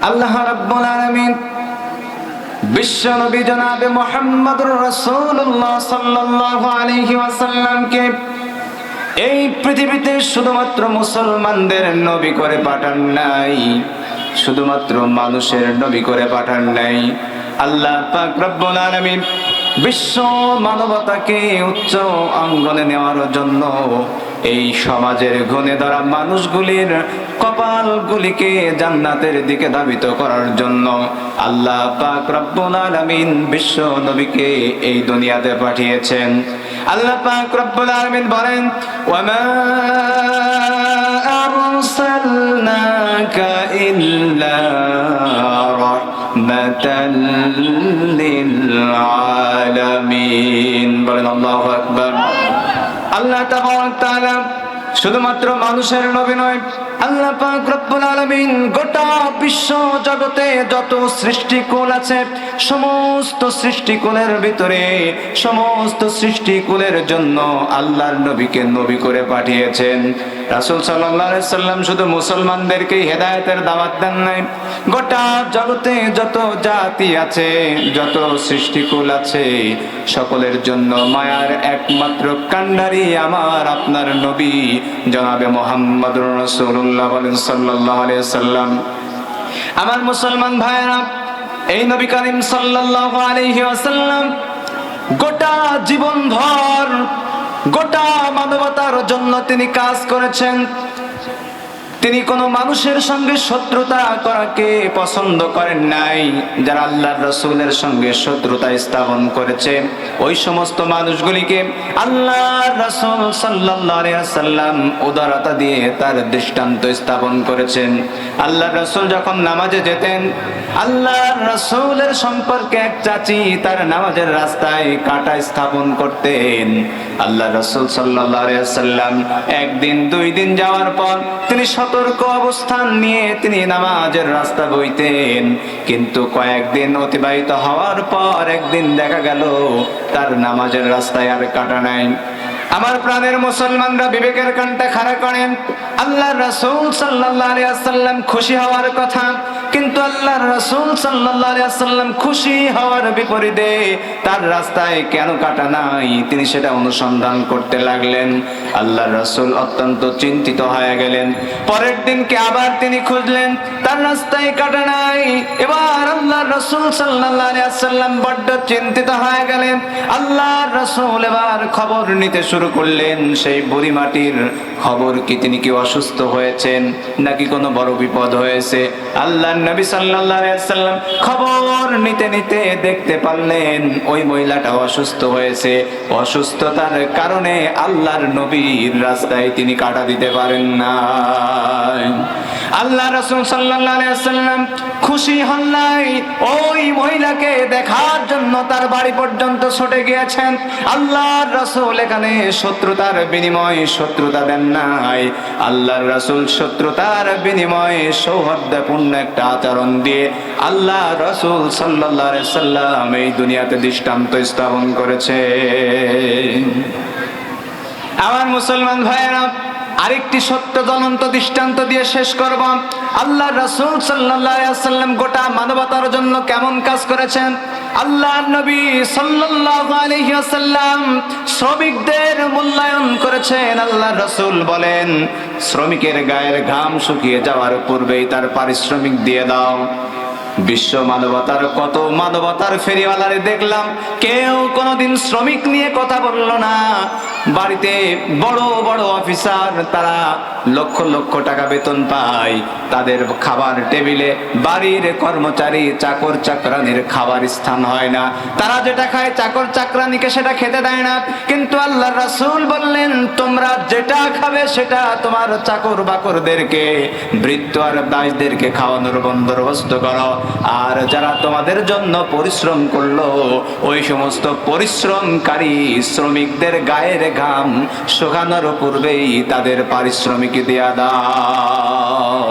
আল্লাহ রাব্বুল আলামিন বিশ্ব নবী জনাবে মোহাম্মদুর রাসূলুল্লাহ সাল্লাল্লাহু আলাইহি ওয়াসাল্লামকে এই পৃথিবীতে শুধুমাত্র মুসলমানদের নবী করে পাঠান নাই, শুধুমাত্র মানুষের নবী করে পাঠান নাই। আল্লাহ পাক রব্বুল আলামিন বিশ্ব মানবতাকে উচ্চ অঙ্গনে নেওয়ার জন্য এই সমাজের গুণে ধরা মানুষগুলির কপালগুলিকে জান্নাতের দিকে ধাবিত করার জন্য আল্লাহ পাক রব্বুল আলামিন বিশ্ব নবীকে এই দুনিয়াতে পাঠিয়েছেন। আল্লাহ পাক রব্বুল আলামিন বলেন, ওয়ামা আরসালনাকা ইল্লা রাহমাতাল লিল আলামিন। বলেন আল্লাহু আকবার। আল্লাহ শুধুমাত্র মানুষের নবী নয় আল্লাহ পাক রব্বুল আলামিন গোটা বিশ্ব জগতে যত সৃষ্টিকুল আছে, সমস্ত সৃষ্টিকুলের ভিতরে, সমস্ত সৃষ্টিকুলের জন্য আল্লাহর নবীকে নবী করে পাঠিয়েছেন। রাসূল সাল্লাল্লাহু আলাইহি সাল্লাম শুধু মুসলমানদেরকে হেদায়েতের দাওয়াত দেন নাই। গোটা জগতে যত জাতি আছে, যত সৃষ্টিকুল আছে, সকলের জন্য মায়ার একমাত্র কান্ডারি আমার আপনার নবী, জনাবে মোহাম্মদ মোহাম্মদুর রাসূলুল্লাহ বলেন আলাইহি সাল্লাম আমার মুসলমান ভাইরা এই নবী করিম সাল্লাল্লাহু আলাইহি ওয়াসাল্লাম গোটা জীবন ভর গোটা মানবতার জন্য তিনি কাজ করেছেন। তিনি কোনো মানুষের সঙ্গে শত্রুতা করাকে পছন্দ করেন নাই, যারা আল্লাহর রসুলের সঙ্গে শত্রুতা স্থাপন করেছে। ওই সমস্ত মানুষগুলিকে আল্লাহর রসুল সাল্লাম উদারতা দিয়ে তার দৃষ্টান্ত স্থাপন করেছেন। আল্লাহর রসুল যখন নামাজে যেতেন, আল্লাহর রসুলের সম্পর্কে এক চাচি তার নামাজের রাস্তায় কাটা স্থাপন করতেন। আল্লাহ রসুল সাল্লাম একদিন, দুই দিন যাওয়ার পর তিনি সতর্ক অবস্থান নিয়ে তিনি নামাজের রাস্তা বইতেন। কিন্তু কয়েকদিন অতিবাহিত হওয়ার পর একদিন দেখা গেল, তার নামাজের রাস্তায় আর কাটা নাই। আমার প্রাণের মুসলমানরা বিবেকের কানটা খাড়া করেন। আল্লাহ রাসুল সাল্লাহ আলিয়া খুশি হওয়ার কথা। কিন্তু আল্লাহ রসুল সাল্লাম খুশি হওয়ার বিপরীতে তার রাস্তায় কেন কাটা নাই? তিনি সেটা অনুসন্ধান করতে লাগলেন। আল্লাহ রসুল অত্যন্ত চিন্তিত হয়ে গেলেন। পরের দিনকে আবার তিনি খুঁজলেন? তার রাস্তায় কাটা নাই। এবার আল্লাহ রসুল সাল্লাম বড্ড চিন্তিত হয়ে গেলেন। আল্লাহ রসুল এবার খবর নিতে শুরু করলেন। সেই বুড়ি মাটির খবর কি তিনি কি অসুস্থ হয়েছেন? নাকি কোনো বড় বিপদ হয়েছে? আল্লাহ নবী সাল্লাম খবর নিতে নিতে দেখতে পারলেন, ওই মহিলাটা অসুস্থ হয়েছে। অসুস্থতার কারণে আল্লাহর নবীর রাস্তায় তিনি কাটা দিতে পারেন না আল্লাহ রসুল সাল্লাম খুশি হন নাই। ওই মহিলাকে দেখার জন্য তার বাড়ি পর্যন্ত ছুটে গিয়েছেন। আল্লাহর রসুল এখানে শত্রুতার বিনিময় শত্রুতা দেন নাই। আল্লাহর রসুল শত্রুতার বিনিময়ে সৌহার্দ্যপূর্ণ একটা আচরণ দিয়ে আল্লাহ রসুল সাল্লাহ সাল্লাম এই দুনিয়াতে দৃষ্টান্ত স্থাপন করেছে। আমার মুসলমান ভাইয়েরা আরেকটি সত্য জ্বলন্ত দৃষ্টান্ত দিয়ে শেষ করব। আল্লাহ রসুল সাল্লাম গোটা মানবতার জন্য কেমন কাজ করেছেন? আল্লাহ নবী সাল্লাম শ্রমিকদের মূল্যায়ন করেছেন, আল্লাহ রসুল বলেন, শ্রমিকের গায়ের ঘাম শুকিয়ে যাওয়ার পূর্বেই তার পারিশ্রমিক দিয়ে দাও। বিশ্ব মানবতার কত মানবতার ফেরিওয়ালারে দেখলাম, কেউ কোনোদিন শ্রমিক নিয়ে কথা বলল না। বাড়িতে বড় বড় অফিসার, তারা লক্ষ লক্ষ টাকা বেতন পায়। তাদের খাবার টেবিলে বাড়ির কর্মচারী চাকর চাকরানির খাবার স্থান হয় না। তারা যেটা খায় চাকর চাকরানিকে সেটা খেতে দেয় না। কিন্তু আল্লাহ রাসূল বললেন, তোমরা যেটা খাবে সেটা তোমার চাকর বাকরদেরকে বৃত্ত আর দাসদেরকে খাওয়ানোর বন্দোবস্ত করো। আর যারা তোমাদের জন্য পরিশ্রম করল, ওই সমস্ত পরিশ্রমকারী শ্রমিকদের গায়ের ঘাম শুকানোর পূর্বেই তাদের পারিশ্রমিক দেয়া দাও।